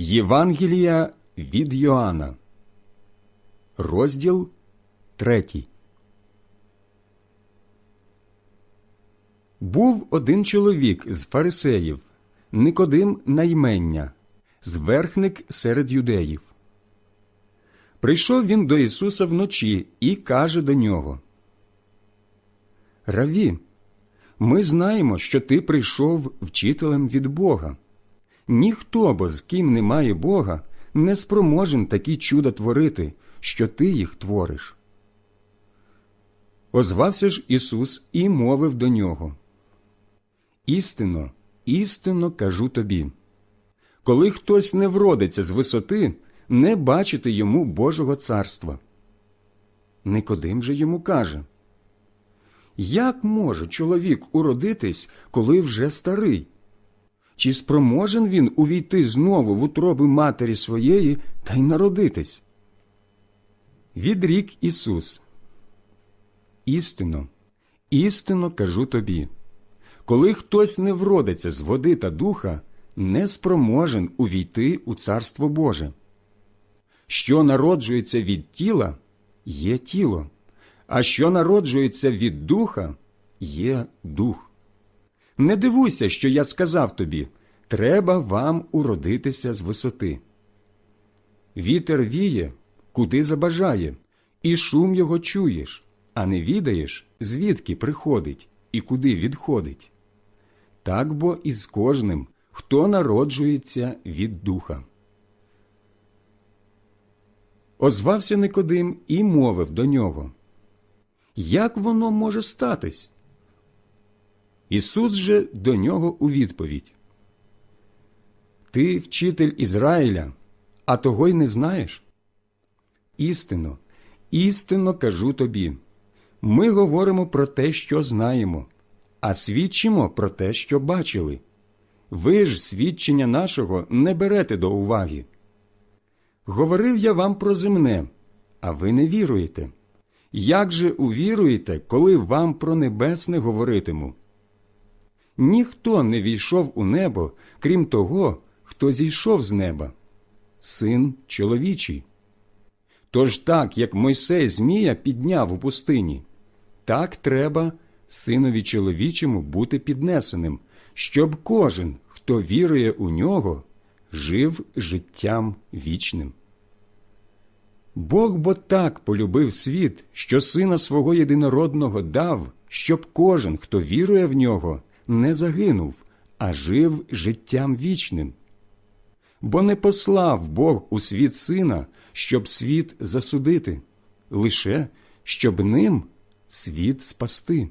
Євангелія від Йоанна, розділ третій. Був один чоловік з фарисеїв, Никодим наймення, зверхник серед юдеїв. Прийшов він до Ісуса вночі і каже до нього: Раві, ми знаємо, що ти прийшов вчителем від Бога. Ніхто бо з ким немає Бога, не спроможен такі чуда творити, що ти їх твориш. Озвався ж Ісус і мовив до нього. Істинно, істинно кажу тобі. Коли хтось не вродиться з висоти, не бачити йому Божого царства. Никодим же йому каже Як може чоловік уродитись, коли вже старий? Чи спроможен він увійти знову в утроби матері своєї та й народитись? Відрік Ісус. Істинно, істинно кажу тобі. Коли хтось не вродиться з води та духа, не спроможен увійти у Царство Боже. Що народжується від тіла, є тіло, а що народжується від духа, є дух. Не дивуйся, що я сказав тобі треба вам уродитися з висоти. Вітер віє, куди забажає, і шум його чуєш, а не відаєш, звідки приходить і куди відходить. Так бо і з кожним, хто народжується від духа. Озвався Никодим і мовив до нього Як воно може статись? Ісус же до нього у відповідь Ти вчитель Ізраїля, а того й не знаєш? Істинно, істинно кажу тобі. Ми говоримо про те, що знаємо, а свідчимо про те, що бачили. Ви ж свідчення нашого не берете до уваги. Говорив я вам про земне, а ви не віруєте. Як же увіруєте, коли вам про небесне говоритиму? Ніхто не війшов у небо, крім того, хто зійшов з неба, син чоловічий. Тож так, як Мойсей Змія підняв у пустині, так треба синові чоловічому бути піднесеним, щоб кожен, хто вірує у нього, жив життям вічним. Бог бо так полюбив світ, що сина свого єдинородного дав, щоб кожен, хто вірує в нього, не загинув, а жив життям вічним. Бо не послав Бог у світ сина, щоб світ засудити, лише щоб ним світ спасти.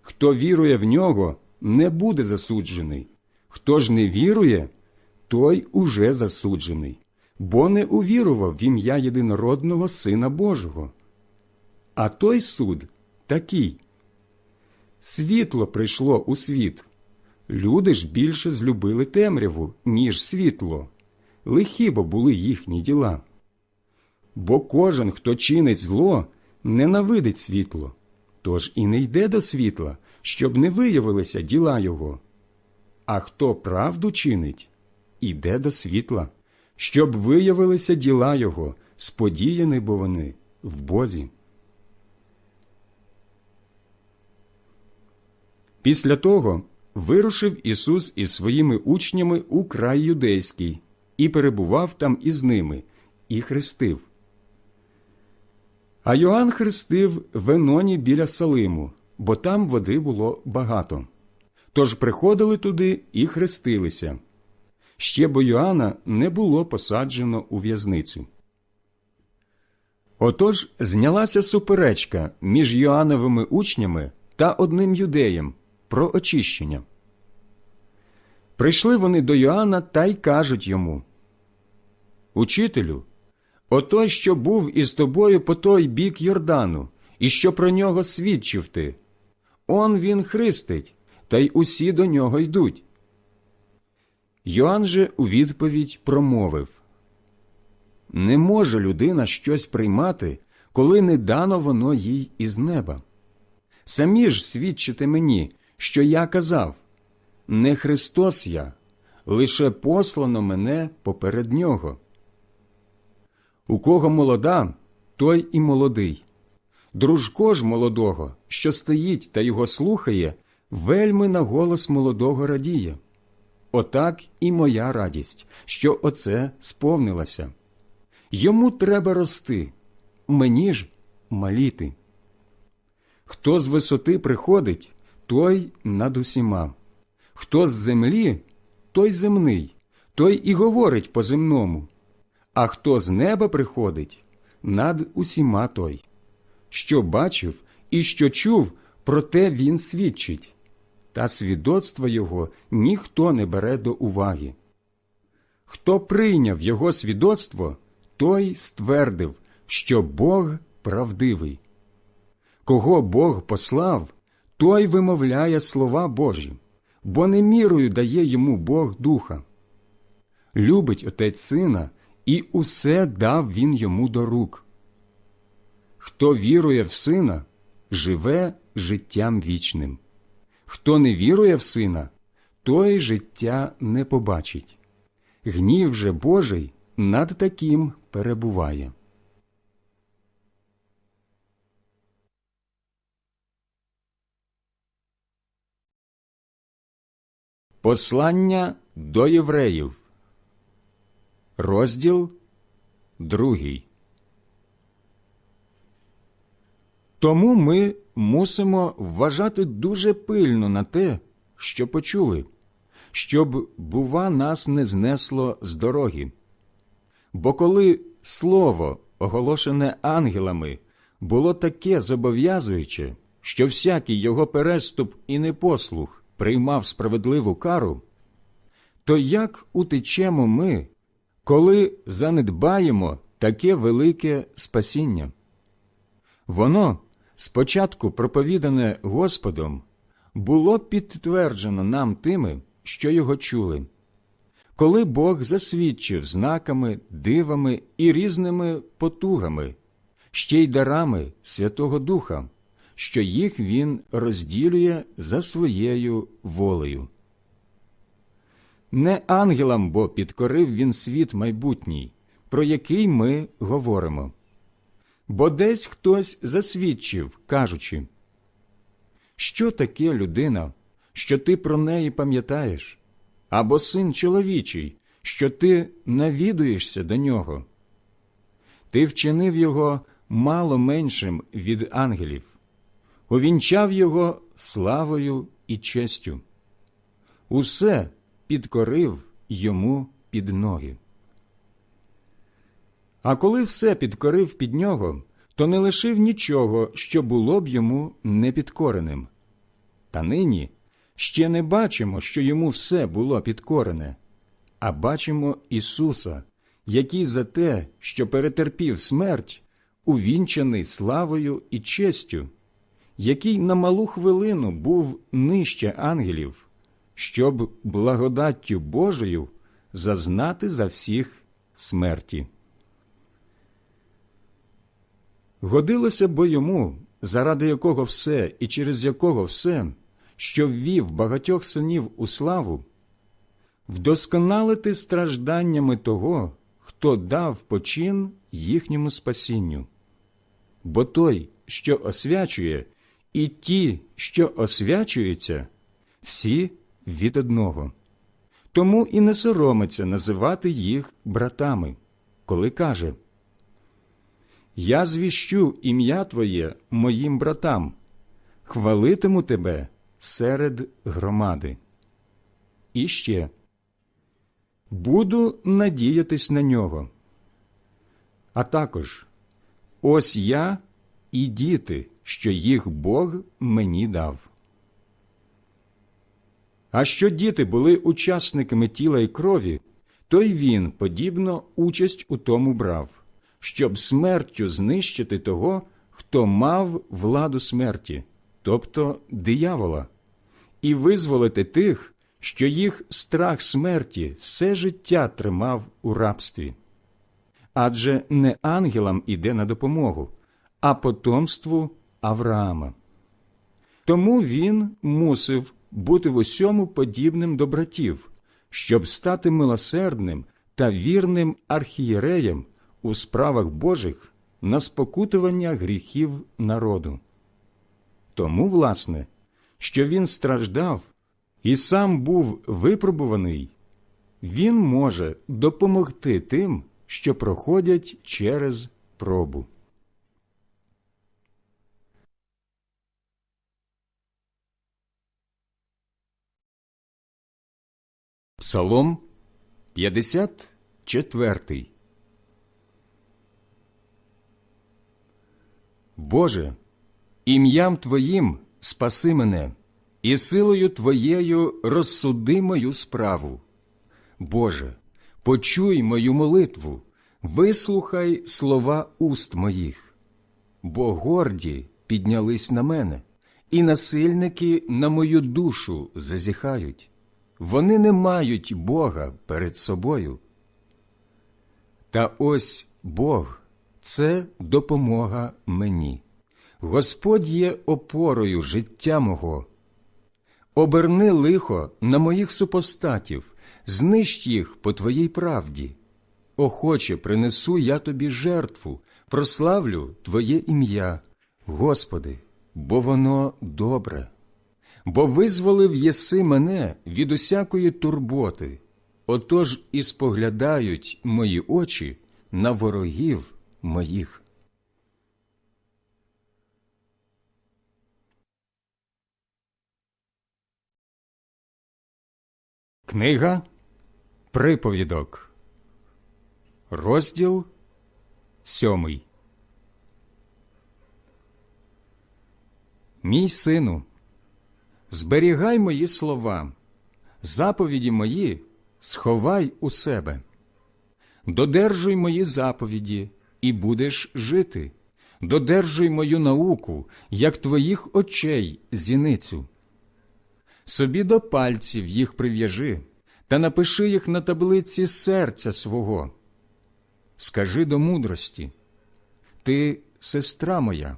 Хто вірує в нього, не буде засуджений, хто ж не вірує, той уже засуджений, бо не увірував в ім'я єдинородного Сина Божого. А той суд такий. Світло прийшло у світ. Люди ж більше злюбили темряву, ніж світло, лихі бо були їхні діла. Бо кожен, хто чинить зло, ненавидить світло, тож і не йде до світла, щоб не виявилися діла його. А хто правду чинить, іде до світла, щоб виявилися діла його, сподіяні бо вони в Бозі. Після того вирушив Ісус із своїми учнями у край юдейський і перебував там із ними, і хрестив. А Йоанн хрестив в Еноні біля Салиму, бо там води було багато. Тож приходили туди і хрестилися. Ще бо Йоанна не було посаджено у в'язницю. Отож знялася суперечка між Йоанновими учнями та одним юдеєм про очищення. Прийшли вони до Йоанна та й кажуть йому Учителю, отой, що був із тобою по той бік Йордану, і що про нього свідчив ти. Он він хрестить, та й усі до нього йдуть. Йоанн же у відповідь промовив Не може людина щось приймати, коли не дано воно їй із неба. Самі ж свідчите мені, що я казав не Христос я, лише послано мене поперед нього. У кого молода, той і молодий. Дружко ж молодого, що стоїть та його слухає, вельми на голос молодого радіє. Отак і моя радість, що оце сповнилося. Йому треба рости, мені ж маліти. Хто з висоти приходить, той над усіма, хто з землі, той земний, той і говорить по земному, а хто з неба приходить, над усіма той. Що бачив і що чув, про те він свідчить, та свідоцтва його ніхто не бере до уваги. Хто прийняв його свідоцтво, той ствердив, що Бог правдивий. Кого Бог послав, той вимовляє слова Божі, бо не мірою дає йому Бог духа. Любить отець сина, і усе дав він йому до рук. Хто вірує в сина, живе життям вічним. Хто не вірує в сина, той життя не побачить. Гнів же Божий над таким перебуває. Послання до євреїв, розділ другий. Тому ми мусимо вважати дуже пильно на те, що почули, щоб, бува, нас не знесло з дороги. Бо коли слово, оголошене ангелами, було таке зобов'язуюче, що всякий його переступ і непослух приймав справедливу кару, то як утечемо ми, коли занедбаємо таке велике спасіння? Воно, спочатку проповідане Господом, було підтверджено нам тими, що його чули. Коли Бог засвідчив знаками, дивами і різними потугами, ще й дарами Святого Духа, що їх Він розділює за своєю волею. Не ангелам бо підкорив він світ майбутній, про який ми говоримо. Бо десь хтось засвідчив, кажучи, що таке людина, що ти про неї пам'ятаєш, або син чоловічий, що ти навідуєшся до нього. Ти вчинив його мало меншим від ангелів, увінчав його славою і честю. Усе підкорив йому під ноги. А коли все підкорив під нього, то не лишив нічого, що було б йому непідкореним. Та нині ще не бачимо, що йому все було підкорене, а бачимо Ісуса, який за те, що перетерпів смерть, увінчаний славою і честю, який на малу хвилину був нижче ангелів, щоб благодаттю Божою зазнати за всіх смерті. Годилося бо йому, заради якого все і через якого все, що ввів багатьох синів у славу, вдосконалити стражданнями того, хто дав почин їхньому спасінню. Бо той, що освячує, і ті, що освячуються, всі від одного. Тому і не соромиться називати їх братами, коли каже Я звіщу ім'я Твоє моїм братам, хвалитиму тебе серед громади. І ще буду надіятись на нього. А також ось я і діти, що їх Бог мені дав. А що діти були учасниками тіла і крові, то й він, подібно, участь у тому брав, щоб смертю знищити того, хто мав владу смерті, тобто диявола, і визволити тих, що їх страх смерті все життя тримав у рабстві. Адже не ангелам іде на допомогу, а потомству Авраама. Тому він мусив бути в усьому подібним до братів, щоб стати милосердним та вірним архієреєм у справах Божих на спокутування гріхів народу. Тому, власне, що він страждав і сам був випробуваний, він може допомогти тим, що проходять через пробу. Псалом 54 Боже, ім'ям Твоїм спаси мене, і силою Твоєю розсуди мою справу. Боже, почуй мою молитву, вислухай слова уст моїх, бо горді піднялись на мене, і насильники на мою душу зазіхають. Вони не мають Бога перед собою. Та ось Бог це допомога мені. Господь є опорою життя мого. Оберни лихо на моїх супостатів, знищ їх по твоїй правді. Охоче принесу я тобі жертву, прославлю Твоє ім'я, Господи, бо воно добре. Бо визволив єси мене від усякої турботи, отож і споглядають мої очі на ворогів моїх. Книга Приповідок, розділ сьомий. Мій сину, зберігай мої слова, заповіді мої сховай у себе, додержуй мої заповіді, і будеш жити, додержуй мою науку, як твоїх очей зіницю. Собі до пальців їх прив'яжи та напиши їх на таблиці серця свого. Скажи до мудрості Ти сестра моя,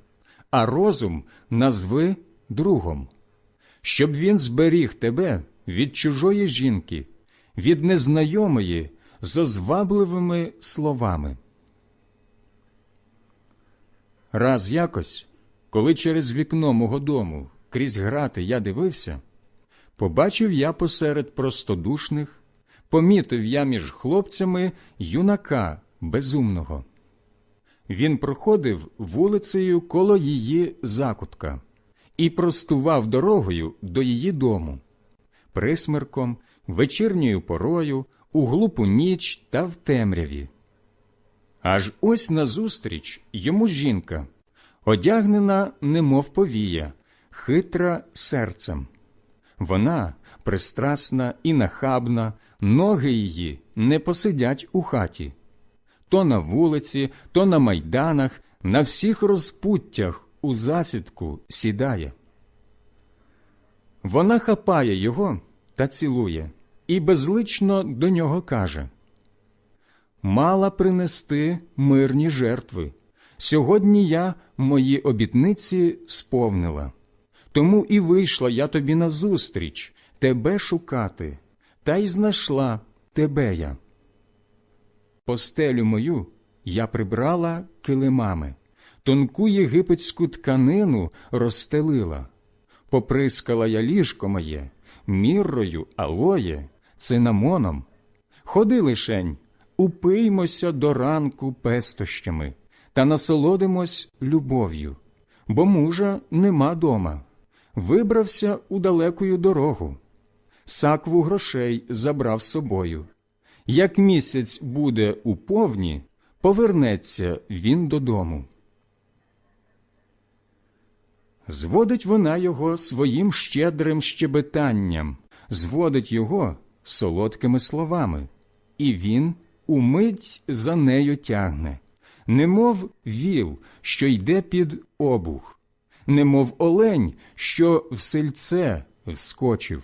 а розум назви другом, щоб він зберіг тебе від чужої жінки, від незнайомої з озвабливими словами. Раз якось, коли через вікно мого дому крізь грати я дивився, побачив я посеред простодушних, помітив я між хлопцями юнака безумного. Він проходив вулицею коло її закутка і простував дорогою до її дому, присмерком, вечірньою порою, у глупу ніч та в темряві. Аж ось назустріч йому жінка, одягнена, немов повія, хитра серцем. Вона пристрасна і нахабна, ноги її не посидять у хаті. То на вулиці, то на майданах, на всіх розпуттях у засідку сідає. Вона хапає його та цілує, і безлично до нього каже Мала принести мирні жертви. Сьогодні я мої обітниці сповнила. Тому і вийшла я тобі назустріч, тебе шукати, та й знайшла тебе я. Постелю мою я прибрала килимами, тонку єгипетську тканину розстелила, поприскала я ліжко моє, міррою, алоє, цинамоном. Ходи лишень, упиймося до ранку пестощами та насолодимось любов'ю, бо мужа нема дома вибрався у далекую дорогу, сакву грошей забрав собою. Як місяць буде у повні, повернеться він додому. Зводить вона його своїм щедрим щебетанням, зводить його солодкими словами, і він умить за нею тягне, немов віл, що йде під обух немов олень, що в сельце вскочив.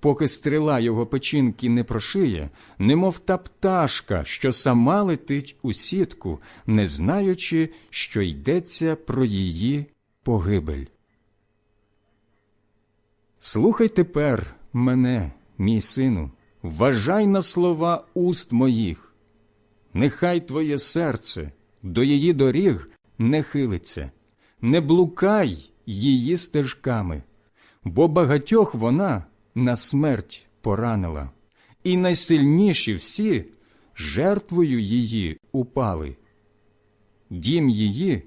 Поки стріла його печінки не прошиє, немов та пташка, що сама летить у сітку, не знаючи, що йдеться про її погибель. Слухай тепер мене, мій сину, вважай на слова уст моїх, нехай твоє серце до її доріг не хилиться, не блукай її стежками, бо багатьох вона на смерть поранила, і найсильніші всі жертвою її упали. Дім її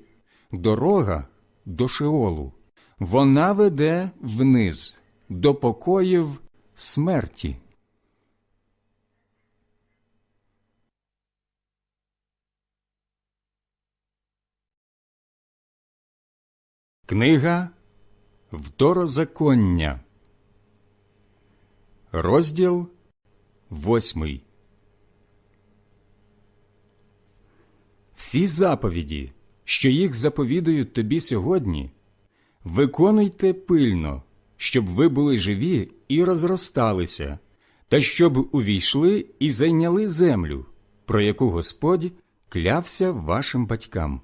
дорога до Шеолу, вона веде вниз до покоїв смерті. Книга Второзаконня, розділ восьмий. Всі заповіді, що їх заповідують тобі сьогодні, виконуйте пильно, щоб ви були живі і розросталися, та щоб увійшли і зайняли землю, про яку Господь клявся вашим батькам.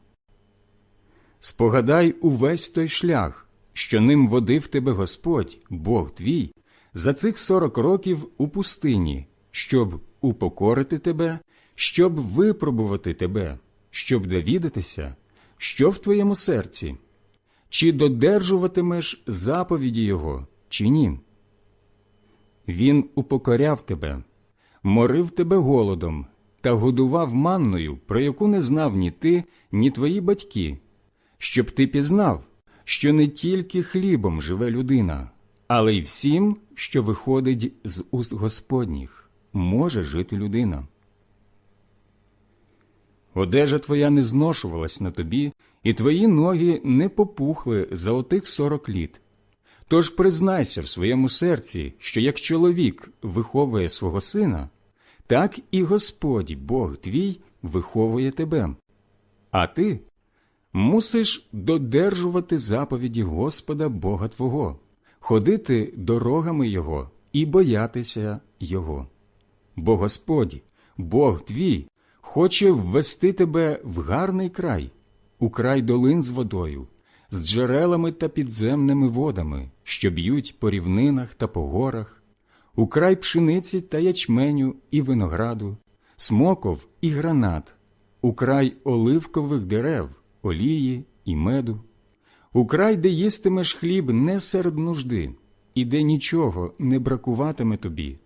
Спогадай увесь той шлях, що ним водив тебе Господь, Бог твій, за цих сорок років у пустині, щоб упокорити тебе, щоб випробувати тебе, щоб довідатися, що в твоєму серці, чи додержуватимеш заповіді Його, чи ні. Він упокоряв тебе, морив тебе голодом та годував манною, про яку не знав ні ти, ні твої батьки, щоб ти пізнав, що не тільки хлібом живе людина, але й всім, що виходить з уст Господніх, може жити людина. Одежа твоя не зношувалась на тобі, і твої ноги не попухли за отих сорок літ. Тож признайся в своєму серці, що як чоловік виховує свого сина, так і Господь Бог твій виховує тебе. А ти мусиш додержувати заповіді Господа Бога Твого, ходити дорогами Його і боятися Його. Бо Господь, Бог твій, хоче ввести тебе в гарний край, у край долин з водою, з джерелами та підземними водами, що б'ють по рівнинах та по горах, у край пшениці та ячменю і винограду, смоков і гранат, у край оливкових дерев, олії і меду, у край, де їстимеш хліб не серед нужди, і де нічого не бракуватиме тобі,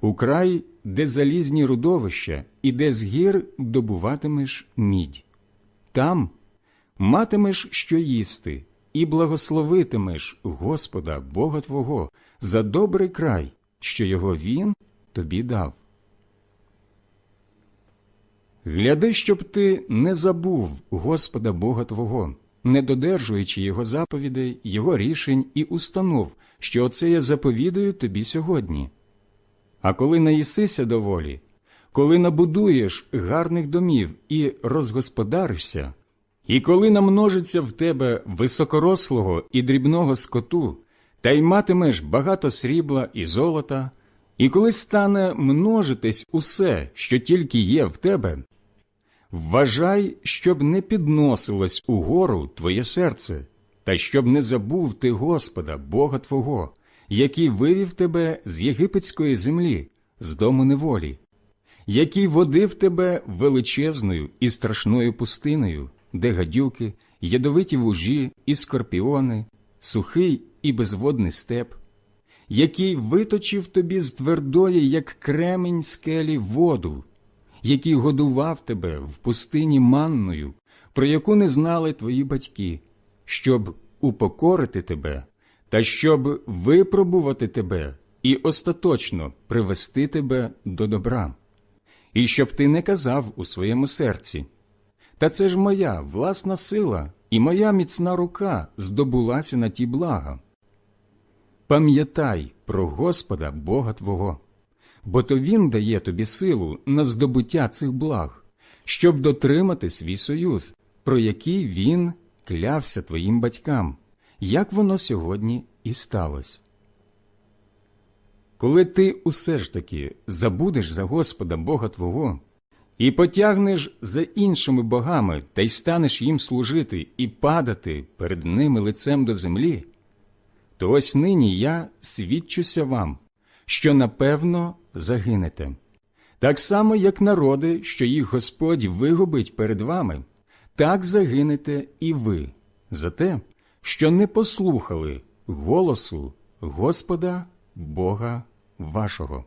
у край, де залізні рудовища, і де з гір добуватимеш мідь. Там матимеш що їсти, і благословитимеш Господа Бога Твого за добрий край, що його Він тобі дав. Гляди, щоб ти не забув Господа Бога Твого, не додержуючи Його заповідей, Його рішень і установ, що оце я заповідую тобі сьогодні. А коли наїсися доволі, коли набудуєш гарних домів і розгосподаришся, і коли намножиться в тебе високорослого і дрібного скоту, та й матимеш багато срібла і золота, і коли стане множитись усе, що тільки є в тебе, вважай, щоб не підносилось угору твоє серце, та щоб не забув ти Господа, Бога Твого, який вивів тебе з єгипетської землі, з дому неволі, який водив тебе величезною і страшною пустиною, де гадюки, ядовиті вужі і скорпіони, сухий і безводний степ, який виточив тобі з твердої, як кремень скелі, воду, який годував тебе в пустині манною, про яку не знали твої батьки, щоб упокорити тебе та щоб випробувати тебе і остаточно привести тебе до добра, і щоб ти не казав у своєму серці. Та це ж моя власна сила і моя міцна рука здобулася на ті блага. Пам'ятай про Господа Бога Твого, бо то Він дає тобі силу на здобуття цих благ, щоб дотримати свій союз, про який Він клявся твоїм батькам, як воно сьогодні і сталося. Коли ти усе ж таки забудеш за Господа Бога Твого і потягнеш за іншими богами та й станеш їм служити і падати перед ними лицем до землі, то ось нині я свідчуся вам, що напевно загинете. Так само, як народи, що їх Господь вигубить перед вами, так загинете і ви за те, що не послухали голосу Господа Бога вашого.